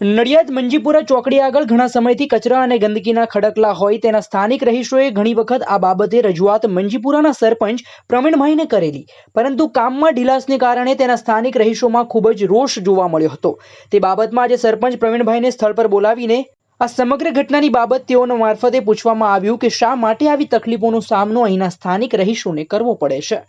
નડિયાદ મંજીપુરા ચોકડી આગળ ઘણા સમયથી કચરા અને ગંદકીના ખડકલા હોય તેના સ્થાનિક રહીશોએ ઘણી વખત આ બાબતે રજૂઆત મંજીપુરાના સરપંચ પ્રવીણભાઈને કરેલી. પરંતુ કામમાં ઢીલાસને કારણે તેના સ્થાનિક રહીશોમાં ખૂબ જ રોષ જોવા મળ્યો હતો. તે બાબતમાં આજે સરપંચ પ્રવીણભાઈને સ્થળ પર બોલાવીને આ સમગ્ર ઘટનાની બાબત તેઓના મારફતે પૂછવામાં આવ્યું કે શા માટે આવી તકલીફોનો સામનો અહીંના સ્થાનિક રહીશોને કરવો પડે છે.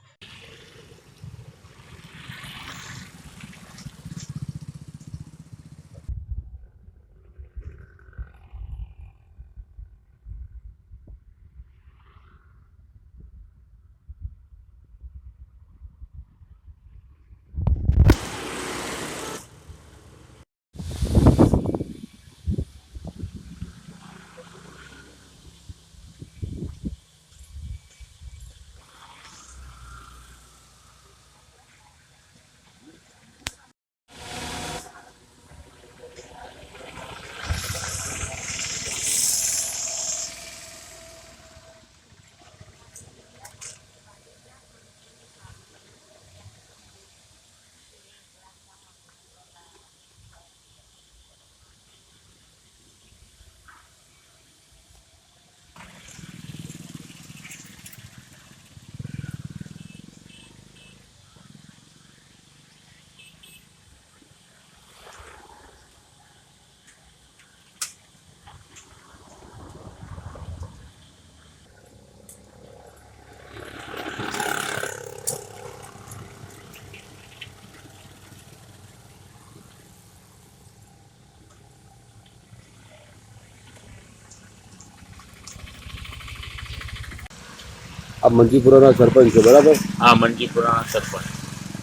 આ મંજીપુરાના સરપંચ છે બરાબર? હા મંજીપુરાના સરપંચ.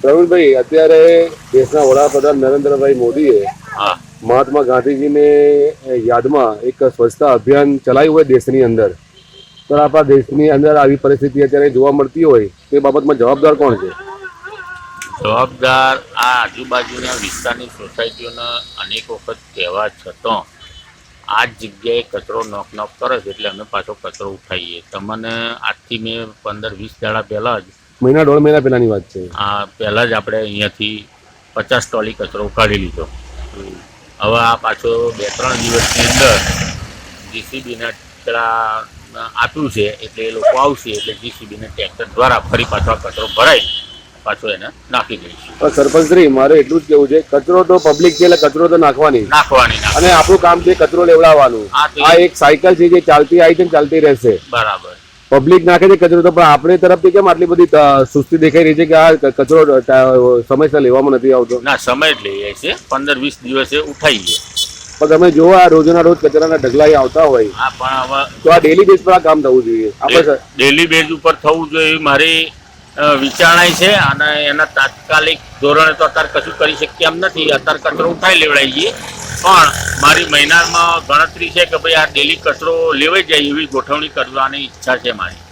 પ્રવીણભાઈ અત્યારે દેશના વડાપ્રધાન નરેન્દ્રભાઈ મોદીએ હા. મહાત્મા ગાંધીજીને યાદમાં એક સ્વચ્છતા અભિયાન ચલાવ્યું હોય દેશની અંદર. તો આપણા દેશની અંદર આવી પરિસ્થિતિ અત્યારે જોવા મળતી હોય તે બાબતમાં જવાબદાર કોણ છે? જવાબદાર આ આજુબાજુના વિસ્તારની સોસાયટીઓના અનેક વખત કહેવા છતાં આ જ જગ્યાએ કચરો નોક નોક કરે છે એટલે અમે પાછો કચરો ઉઠાવીએ. તમને આજથી મેં પંદર વીસ દાડા પહેલાં જ મહિના દોઢ મહિના પહેલાંની વાત છે. આ પહેલાં જ આપણે અહીંયાથી પચાસ ટોલી કચરો ઉકાળી લીધો. હવે આ પાછો બે ત્રણ દિવસની અંદર જીસીબીના પેલા આપ્યું છે એટલે એ લોકો આવશે એટલે જીસીબીના ટ્રેક્ટર દ્વારા ફરી પાછો આ કચરો ભરાઈ પાછો એને નાખી દઈશું. પણ સરપંચશ્રી મારે એટલું જ કેવું છે કચરો તો પબ્લિક છે એટલે કચરો તો નાખવાની. નાખવાની અને આપણું કામ છે કચરો લેવડાવવાનું. આ એક સાયકલ છે જે ચાલતી આવી છે ચાલતી રહેશે. બરાબર. પબ્લિક નાખે છે કચરો તો પણ આપણે તરફથી કેમ આટલી બધી સુસ્તી દેખાઈ રહી છે કે આ કચરો સમયસર લેવામાં નથી આવતો? ના સમય જ લઈએ છે. પંદર વીસ દિવસે ઉઠાઈએ પણ તમે જો આ રોજના રોજ કચરાના ઢગલા આવતા હોય. પણ તો આ ડેલી બેઝ પર આ કામ થવું જોઈએ. ડેલી બેઝ ઉપર થવું જોઈએ. મારી અ, વિચારણા છે અને એના તાત્કાલિક ધોરણે તો અત્યારે કશું કરી શકીએ એમ નથી અત્યારે કચરો ઉઠાઈ જઈએ પણ મારી મહિનામાં ગણતરી છે કે ભાઈ આ ડેલી કચરો લેવાઈ જાય એવી ગોઠવણી કરવાની ઈચ્છા છે મારી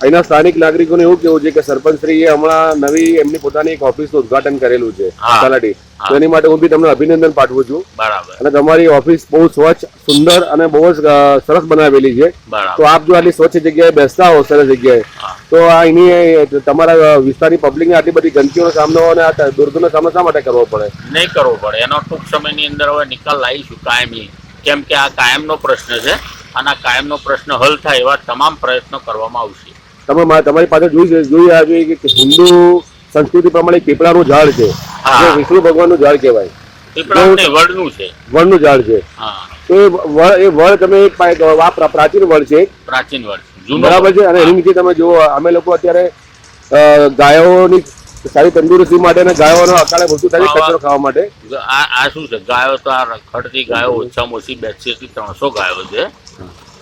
અહીંના સ્થાનિક નાગરિકોને એવું કેવું છે કે સરપંચશ્રીએ હમણાં નવી એમની પોતાની એક ઓફિસનું ઉદઘાટન કરેલું છે. તલાટી. તો એની માટે હું બી તમને અભિનંદન પાઠવું છું. બરાબર. અને તમારી ઓફિસ બહુ સ્વચ્છ સુંદર અને બહુ જ સરસ બનાવેલી છે. તો આપ જો આટલી સ્વચ્છ જગ્યાએ બેસતા હો સરસ જગ્યાએ તો આ એની તમારા વિસ્તારની પબ્લિકને આટલી બધી ગંદકીઓનો સામનો અને આ દુર્ગંધનો સામનો શા માટે કરવો પડે? નહીં કરવો પડે. એનો ટૂંક સમયની અંદર હવે નિકાલ લાવીશું કાયમી. કેમ કે આ કાયમનો પ્રશ્ન છે અને આ કાયમનો પ્રશ્ન હલ થાય એવા તમામ પ્રયત્નો કરવામાં આવશે. તમે તમારી પાસે જોઈ જોઈ આવી કે હિન્દુ સંસ્કૃતિ પ્રમાણે પીપળાનું ઝાડ છે. જે વિષ્ણુ ભગવાનનું ઝાડ કહેવાય. વડનું છે. વડનું ઝાડ છે. તો એ વડ એ વડ તમે આ પ્રાચીન વડ છે. પ્રાચીન વડ બરાબર છે? અને એની નીચે તમે જુઓ અમે લોકો અત્યારે ગાયોની સારી તંદુરસ્તી માટે અને ગાયોનો અકાળે મૃત્યુ થાય કચરો ખાવા માટે. આ આ શું છે? ગાયો તો આ રખડતી ગાયો ઓછામાં ઓછી બેસી થી ત્રણસો ગાયો છે.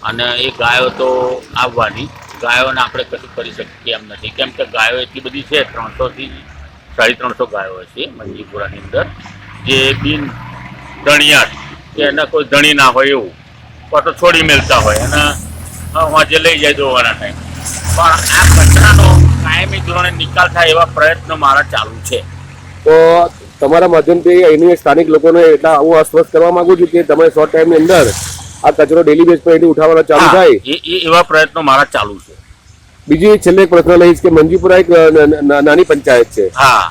અને એ ગાયો તો આવવાની. ગાયોને આપણે કશું કરી શકીએ એમ નથી. કેમ કે ગાયો એટલી બધી છે, ત્રણસોથી સાડી ત્રણસો ગાયો છે મંજીપુરાની અંદર. જે બિન ધણિયાટ કે એના કોઈ ધણી ના હોય એવું. અથવા તો છોડી મેલતા હોય. અને વાંચે લઈ જાય જોવાના ટાઈમ. પણ આ કચરાનો કાયમી ધોરણે નિકાલ થાય એવા પ્રયત્નો મારા ચાલુ છે. તો તમારા માધ્યમથી અહીંની સ્થાનિક લોકોને એટલા હું અસ્વસ્થ કરવા માંગુ છું કે તમે શોર્ટ ટાઈમની અંદર આ કચરો ડેલી બેઝ પર એની ઉઠાવવાનો ચાલુ થાય. એ એવા પ્રયત્નો મારા ચાલુ છે. બીજી છેલ્લે એક પ્રશ્ન લઈશ કે મંજીપુરા એક નાની પંચાયત છે. હા.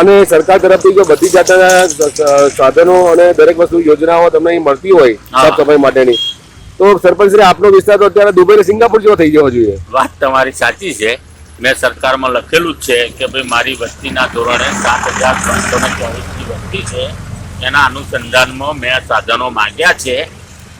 અને સરકાર તરફથી જો બધી જાતના સાધનો અને દરેક વસ્તુ યોજનાઓ તમને અહીં મળતી હોય. સાફ સફાઈ માટેની તો સરપંચ શ્રી આપનો વિસ્તાર તો અત્યારે દુબઈ ને સિંગાપુર જેવો થઈ જવો જોઈએ. વાત તમારી સાચી છે. મેં સરકારમાં લખેલું જ છે કે ભાઈ મારી વસ્તીના ધોરણે સાત હજાર ત્રણસો ને ચોવીસની વસ્તી છે. એના અનુસંધાનમાં મેં સાધનો માગ્યા છે.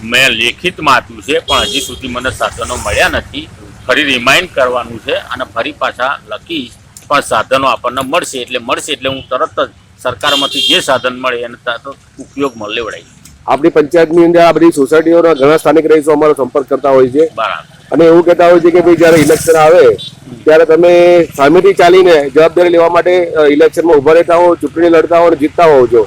મેં લેખિતમાં આપ્યું છે પણ હજી સુધી મને સાધનો મળ્યા નથી. ફરી રિમાઇન્ડ કરવાનું છે અને ફરી પાછા લખીશ. પણ સાધનો આપણને મળશે એટલે મળશે એટલે હું તરત જ સરકારમાંથી જે સાધન મળે એને તરત ઉપયોગમાં લેવડાવી આપણી પંચાયતની અંદર આ બધી સોસાયટીઓના ઘણા સ્થાનિક રહીશો અમારો સંપર્ક કરતા હોય છે. બરાબર. અને એવું કહેતા હોય છે કે ભાઈ જ્યારે ઇલેક્શન આવે ત્યારે તમે સામેથી ચાલીને જવાબદારી લેવા માટે ઇલેક્શનમાં ઊભા રહેતા હો ચૂંટણી લડતા હો અને જીતતા હોવ છો.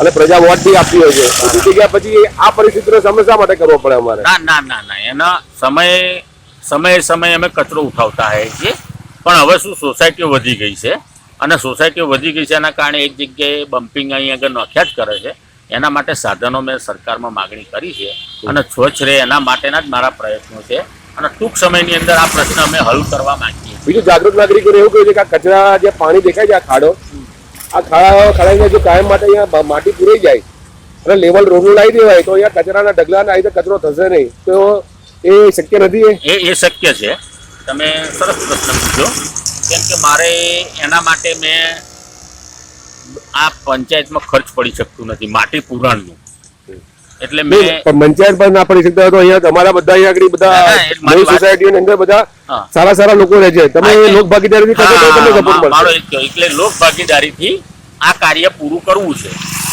અને પ્રજા વોટ બી આપતી હોય છે. જીતી ગયા પછી આ પરિસ્થિતિનો સામનો શા માટે કરવો પડે અમારે? ના ના ના ના. એના સમયે સમયે સમયે અમે કચરો ઉઠાવતા હોઈએ છીએ. પણ હવે શું સોસાયટીઓ વધી ગઈ છે. અને સોસાયટીઓ વધી ગઈ છે એના કારણે એક જગ્યાએ બમ્પિંગ અહીં આગળ નોખ્યા જ કરે છે. એના માટે સાધનો મેં સરકારમાં માગણી કરી છે. અને સ્વચ્છ રહે એના માટેના જ મારા પ્રયત્નો છે. અને ટૂંક સમયની અંદર આ પ્રશ્ન અમે હલ કરવા માંગીએ બીજું જાગૃત નાગરિકોને એવું કહ્યું છે કે આ કચરા જે પાણી દેખાય છે આ ખાડો આ ખાડા ખાડા જો કાયમ માટે અહીંયા માટી પૂરાઈ જાય અને લેવલ રોડનું લાવી દેવાય તો અહીંયા કચરાના ડગલાના આવી કચરો થશે નહીં. તો એ શક્ય નથી એ? એ શક્ય છે. તમે સરસ પ્રશ્ન પૂછ્યો. કેમ કે મારે એના માટે મેં આ પંચાયતમાં ખર્ચ પડી શકતું નથી માટી પુરાણનું. એટલે મેં પંચાયત પર ના પડી શકતા હોય તો અહીંયા તમારા બધા અહીંયા આગળ બધા ના, ના, મારી નવી વાત- સોસાયટીઓની અંદર બધા. સારા સારા લોકો રહે છે. તમે લોક ભાગીદારીથી કરશો તો તમને સપોર્ટ મા- મારો એક એટલે લોક ભાગીદારીથી આ કાર્ય પૂરું કરવું છે.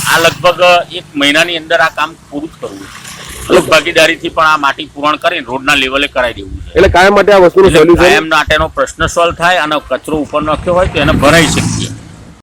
આ લગભગ એક મહિનાની અંદર આ કામ પૂરું જ કરવું છે. લોક ભાગીદારીથી પણ આ માટી પૂરણ કરીને રોડના લેવલે કરાવી દેવું છે. એટલે કાયમ માટે આ વસ્તુનું સોલ્યુશન કાયમ માટેનો પ્રશ્ન સોલ્વ થાય અને કચરો ઉપર નાખ્યો હોય તો એને ભરાઈ શકીએ.